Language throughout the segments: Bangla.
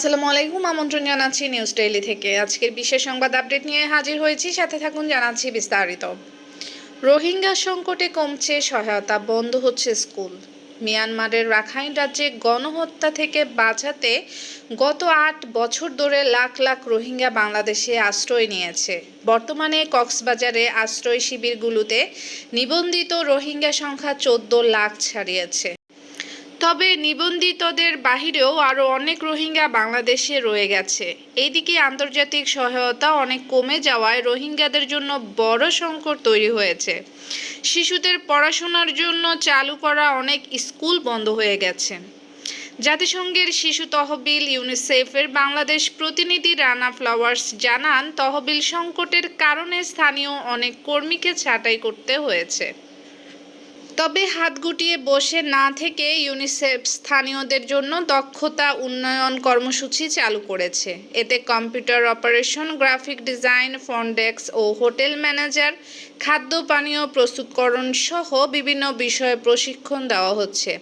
আসসালামু আলাইকুম, আমন্ত্রণ জানাচ্ছি নিউজ ডেইলি থেকে। আজকের বিশেষ সংবাদ আপডেট নিয়ে হাজির হয়েছি, সাথে থাকুন জানাচ্ছি বিস্তারিত। রোহিঙ্গা সংকটে কমছে সহায়তা, বন্ধ হচ্ছে স্কুল। মিয়ানমারের রাখাইন রাজ্যে গণহত্যা থেকে বাঁচাতে গত আট বছর ধরে লাখ লাখ রোহিঙ্গা বাংলাদেশে আশ্রয় নিয়েছে। বর্তমানে কক্সবাজারে আশ্রয় শিবিরগুলোতে নিবন্ধিত রোহিঙ্গা সংখ্যা চোদ্দ লাখ ছাড়িয়েছে। তবে নিবন্ধিতদের বাহিরেও আরও অনেক রোহিঙ্গা বাংলাদেশে রয়ে গেছে। এইদিকে আন্তর্জাতিক সহায়তা অনেক কমে যাওয়ায় রোহিঙ্গাদের জন্য বড় সংকট তৈরি হয়েছে। শিশুদের পড়াশোনার জন্য চালু করা অনেক স্কুল বন্ধ হয়ে গেছে। জাতিসংঘের শিশু তহবিল ইউনিসেফের বাংলাদেশ প্রতিনিধি রানা ফ্লাওয়ার্স জানান, তহবিল সংকটের কারণে স্থানীয় অনেক কর্মীকে ছাঁটাই করতে হয়েছে। তবে হাত গুটিয়ে বসে না থেকে ইউনিসেফ স্থানীয়দের জন্য দক্ষতা উন্নয়ন কর্মসূচি চালু করেছে। এতে computer operation, graphic design, front desk ও হোটেল ম্যানেজার, খাদ্য, পানীয় প্রস্তুতকরণ সহ বিভিন্ন বিষয়ে প্রশিক্ষণ দেওয়া হচ্ছে।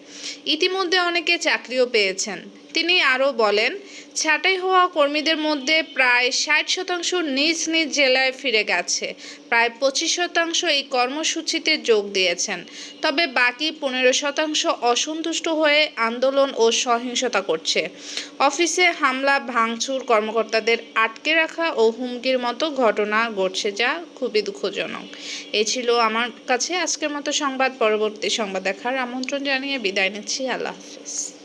ইতিমধ্যে অনেকে চাকরিও পেয়েছেন। তিনি আরও বলেন, ছাঁটাই হওয়া কর্মীদের মধ্যে প্রায় ষাট শতাংশ নিজ নিজ জেলায় ফিরে গেছে। প্রায় পঁচিশ শতাংশ এই কর্মসূচিতে যোগ দিয়েছেন। তবে বাকি পনেরো শতাংশ অসন্তুষ্ট হয়ে আন্দোলন ও সহিংসতা করছে। অফিসে হামলা, ভাঙচুর, কর্মকর্তাদের আটকে রাখা ও হুমকির মতো ঘটনা ঘটছে যা খুবই দুঃখজনক। এ ছিল আমার কাছে আজকের মতো সংবাদ। পরবর্তী সংবাদ দেখার আমন্ত্রণ জানিয়ে বিদায় নিচ্ছি। আল্লাহ হাফিজ।